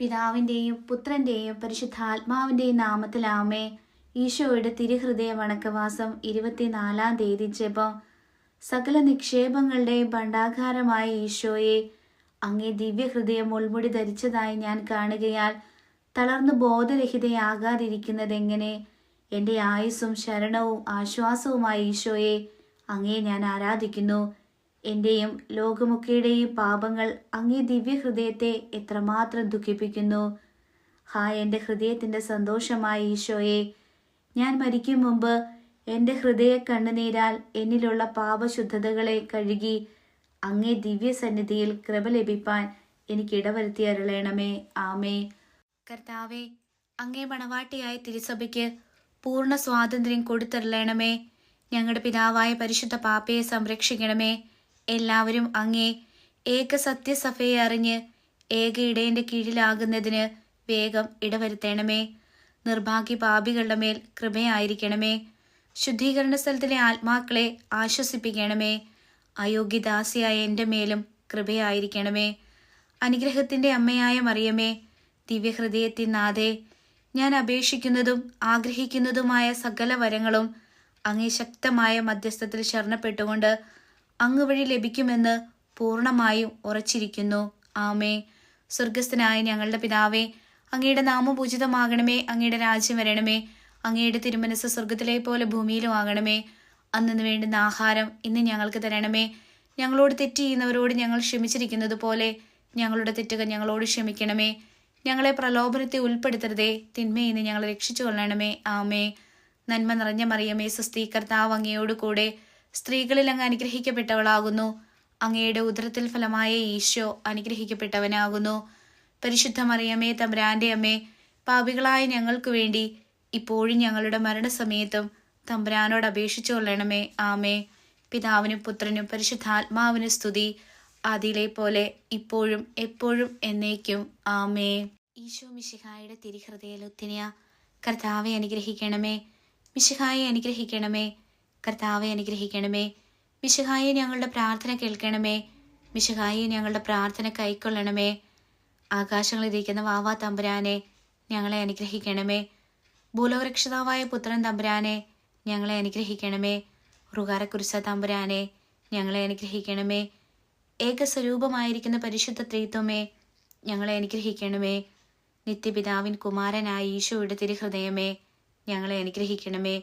പിതാവിന്റെയും പുത്രന്റെയും പരിശുദ്ധാത്മാവിന്റെയും നാമത്തിലാമേ ഈശോയുടെ തിരുഹൃദയ വണക്കവാസം ഇരുപത്തിനാലാം തീയതി ജപം. സകല നിക്ഷേപങ്ങളുടെയും ഭണ്ഡാകാരമായ ഈശോയെ അങ്ങേ ദിവ്യഹൃദയം മുൾമുടി ധരിച്ചതായി ഞാൻ കാണുകയാൽ തളർന്നു ബോധരഹിതയാകാതിരിക്കുന്നതെങ്ങനെ? എന്റെ ആയുസ്സും ശരണവും ആശ്വാസവുമായ ഈശോയെ അങ്ങേ ഞാൻ ആരാധിക്കുന്നു. എന്റെയും ലോകമൊക്കെയുടെയും പാപങ്ങൾ അങ്ങേ ദിവ്യഹൃദയത്തെ എത്രമാത്രം ദുഃഖിപ്പിക്കുന്നു. ഹാ എന്റെ ഹൃദയത്തിന്റെ സന്തോഷമായ ഈശോയെ. ഞാൻ മരിക്കും മുമ്പ് എന്റെ ഹൃദയ കണ്ണുനീരാൽ എന്നിലുള്ള പാപശുദ്ധതകളെ കഴുകി അങ്ങേ ദിവ്യസന്നിധിയിൽ കൃപ ലഭിപ്പാൻ എനിക്ക് ഇടവരുത്തി അരുളേണമേ. ആമേ കർത്താവേ അങ്ങേ മണവാട്ടിയായ തിരുസഭയ്ക്ക് പൂർണ സ്വാതന്ത്ര്യം കൊടുത്തരളേണമേ. ഞങ്ങളുടെ പിതാവായ പരിശുദ്ധ പാപ്പയെ സംരക്ഷിക്കണമേ. എല്ലാവരും അങ്ങേ ഏക സത്യസഭയെ അറിഞ്ഞ് ഏക ഇടയന്റെ കീഴിലാകുന്നതിന് വേഗം ഇടവരുത്തേണമേ. നിർഭാഗ്യ പാപികളുടെ മേൽ കൃപയായിരിക്കണമേ. ശുദ്ധീകരണ സ്ഥലത്തിലെ ആത്മാക്കളെ ആശ്വസിപ്പിക്കണമേ. അയോഗ്യദാസിയായ എന്റെ മേലും കൃപയായിരിക്കണമേ. അനുഗ്രഹത്തിന്റെ അമ്മയായ മറിയമേ ദിവ്യഹൃദയത്തിൻ നാഥേ ഞാൻ അപേക്ഷിക്കുന്നതും ആഗ്രഹിക്കുന്നതുമായ സകല വരങ്ങളും അങ്ങേ ശക്തമായ മധ്യസ്ഥത്തിൽ ശരണപ്പെട്ടുകൊണ്ട് അങ്ങ് വഴി ലഭിക്കുമെന്ന് പൂർണമായും ഉറച്ചിരിക്കുന്നു. ആമേ സ്വർഗസ്ഥനായ ഞങ്ങളുടെ പിതാവേ അങ്ങയുടെ നാമപൂജിതമാകണമേ അങ്ങയുടെ രാജ്യം വരണമേ അങ്ങയുടെ തിരുമനസ് സ്വർഗത്തിലെ പോലെ ഭൂമിയിലും ആകണമേ. അന്നു വേണ്ടുന്ന ആഹാരം ഇന്ന് ഞങ്ങൾക്ക് തരണമേ. ഞങ്ങളോട് തെറ്റ് ചെയ്യുന്നവരോട് ഞങ്ങൾ ക്ഷമിച്ചിരിക്കുന്നത് പോലെ ഞങ്ങളുടെ തെറ്റുകൾ ഞങ്ങളോട് ക്ഷമിക്കണമേ. ഞങ്ങളെ പ്രലോഭനത്തെ ഉൾപ്പെടുത്തരുതേ തിന്മയിൽ നിന്ന് ഞങ്ങളെ രക്ഷിച്ചു കൊള്ളണമേ ആമേ നന്മ നിറഞ്ഞ മറിയമേ സ്വസ്തീകർത്താവ് അങ്ങയോട് കൂടെ സ്ത്രീകളിൽ അങ്ങ് അനുഗ്രഹിക്കപ്പെട്ടവളാകുന്നു. അങ്ങയുടെ ഉദരത്തിൽ ഫലമായ ഈശോ അനുഗ്രഹിക്കപ്പെട്ടവനാകുന്നു. പരിശുദ്ധ മറിയമേ തമ്പുരാന്റെ അമ്മേ പാപികളായ ഞങ്ങൾക്ക് വേണ്ടി ഇപ്പോഴും ഞങ്ങളുടെ മരണസമയത്തും തമ്പുരാനോട് അപേക്ഷിച്ചു കൊള്ളണമേ. ആമേ പിതാവിനും പുത്രനും പരിശുദ്ധാത്മാവിനും സ്തുതി. അതിലെ പോലെ ഇപ്പോഴും എപ്പോഴും എന്നേക്കും. ആമേ ഈശോ മിശിഹായുടെ തിരിഹൃദയലുത്തിനിയ കർത്താവെ അനുഗ്രഹിക്കണമേ. മിശിഹായെ അനുഗ്രഹിക്കണമേ. കർത്താവെ അനുഗ്രഹിക്കണമേ. മിശിഹായെ ഞങ്ങളുടെ പ്രാർത്ഥന കേൾക്കണമേ. മിശിഹായെ ഞങ്ങളുടെ പ്രാർത്ഥന കൈക്കൊള്ളണമേ. ആകാശങ്ങളിരിക്കുന്ന വാവാ തമ്പുരാനെ ഞങ്ങളെ അനുഗ്രഹിക്കണമേ. ഭൂലോകരക്ഷിതാവായ പുത്രൻ തമ്പുരാനെ ഞങ്ങളെ അനുഗ്രഹിക്കണമേ. റുകാരക്കുരിശ തമ്പുരാനെ ഞങ്ങളെ അനുഗ്രഹിക്കണമേ. ഏകസ്വരൂപമായിരിക്കുന്ന പരിശുദ്ധ ത്രീത്വമേ ഞങ്ങളെ അനുഗ്രഹിക്കണമേ. നിത്യപിതാവിൻ കുമാരനായ ഈശോയുടെ തിരുഹൃദയമേ ഞങ്ങളെ അനുഗ്രഹിക്കണമേ.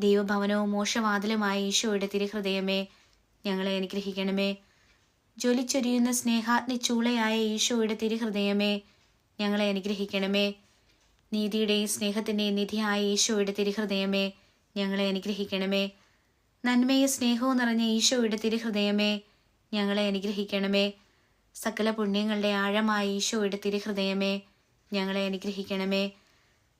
ദൈവഭവനവും മോശവാതിലുമായ ഈശോയുടെ തിരുഹൃദയമേ ഞങ്ങളെ അനുഗ്രഹിക്കണമേ. ജ്വലിച്ചൊരിയുന്ന സ്നേഹാഗ്നി ചൂളയായ ഈശോയുടെ തിരുഹൃദയമേ ഞങ്ങളെ അനുഗ്രഹിക്കണമേ. നീതിയുടെയും സ്നേഹത്തിന്റെയും നിധിയായ ഈശോയുടെ തിരുഹൃദയമേ ഞങ്ങളെ അനുഗ്രഹിക്കണമേ. നന്മയും സ്നേഹവും നിറഞ്ഞ ഈശോയുടെ തിരുഹൃദയമേ ഞങ്ങളെ അനുഗ്രഹിക്കണമേ. സകല പുണ്യങ്ങളുടെ ആഴമായ ഈശോയുടെ തിരുഹൃദയമേ ഞങ്ങളെ അനുഗ്രഹിക്കണമേ.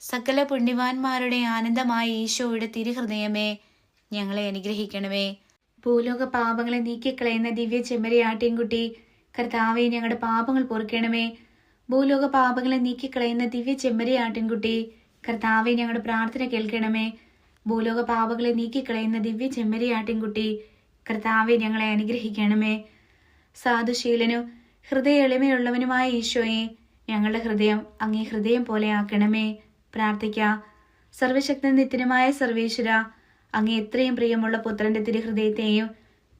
സകല പുണ്യവാന്മാരുടെ ആനന്ദമായ ഈശോയുടെ തിരുഹൃദയമേ ഞങ്ങളെ അനുഗ്രഹിക്കണമേ. ഭൂലോക പാപങ്ങളെ നീക്കിക്കളയുന്ന ദിവ്യ ചെമ്മരിയാട്ടിൻകുട്ടി കർത്താവെ ഞങ്ങളുടെ പാപങ്ങൾ പൊറുക്കണമേ. ഭൂലോക പാപങ്ങളെ നീക്കിക്കളയുന്ന ദിവ്യ ചെമ്മരിയാട്ടിൻകുട്ടി കർത്താവെ ഞങ്ങളുടെ പ്രാർത്ഥന കേൾക്കണമേ. ഭൂലോക പാപങ്ങളെ നീക്കിക്കളയുന്ന ദിവ്യ ചെമ്മരിയാട്ടിൻകുട്ടി കർത്താവെ ഞങ്ങളെ അനുഗ്രഹിക്കണമേ. സാധുശീലനും ഹൃദയ എളിമയുള്ളവനുമായ ഈശോയെ ഞങ്ങളുടെ ഹൃദയം അങ്ങേ ഹൃദയം പോലെ ആക്കണമേ. പ്രാർത്ഥിക്കാം. സർവശക്തൻ നിത്യനുമായ സർവേശ്വര അങ്ങേ എത്രയും പ്രിയമുള്ള പുത്രന്റെ തിരുഹൃദയത്തെയും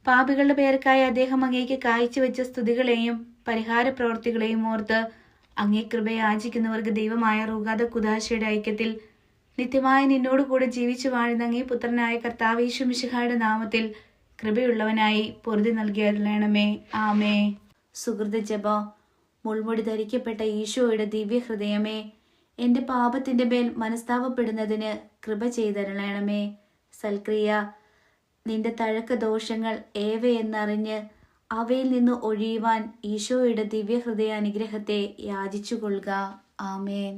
പാപികളുടെ പേർക്കായി അദ്ദേഹം അങ്ങേക്ക് കാഴ്ചവെച്ച സ്തുതികളെയും പരിഹാര പ്രവർത്തികളെയും ഓർത്ത് അങ്ങേ കൃപയെ ആചിക്കുന്നവർക്ക് ദൈവമായ റൂഗാദ കുദാശയുടെ ഐക്യത്തിൽ നിത്യമായ നിന്നോട് കൂടെ ജീവിച്ചു വാഴുന്ന അങ്ങേ പുത്രനായ കർത്താവീശു മിശിഹായുടെ നാമത്തിൽ കൃപയുള്ളവനായി പൊറുതി നൽകിയരുളണമേ ആമേ സുഹൃത ജപ. മുൾമുടി ധരിക്കപ്പെട്ട ഈശോയുടെ ദിവ്യഹൃദയമേ എന്റെ പാപത്തിന്റെ മേൽ മനസ്താപപ്പെടുന്നതിന് കൃപ ചെയ്തരണമേ സൽക്രിയ നിന്റെ തഴക്ക ദോഷങ്ങൾ ഏവയെന്നറിഞ്ഞ് അവയിൽ നിന്ന് ഒഴിയുവാൻ ഈശോയുടെ ദിവ്യഹൃദയ അനുഗ്രഹത്തെ യാചിച്ചുകൊള്ളുക. ആമേൻ.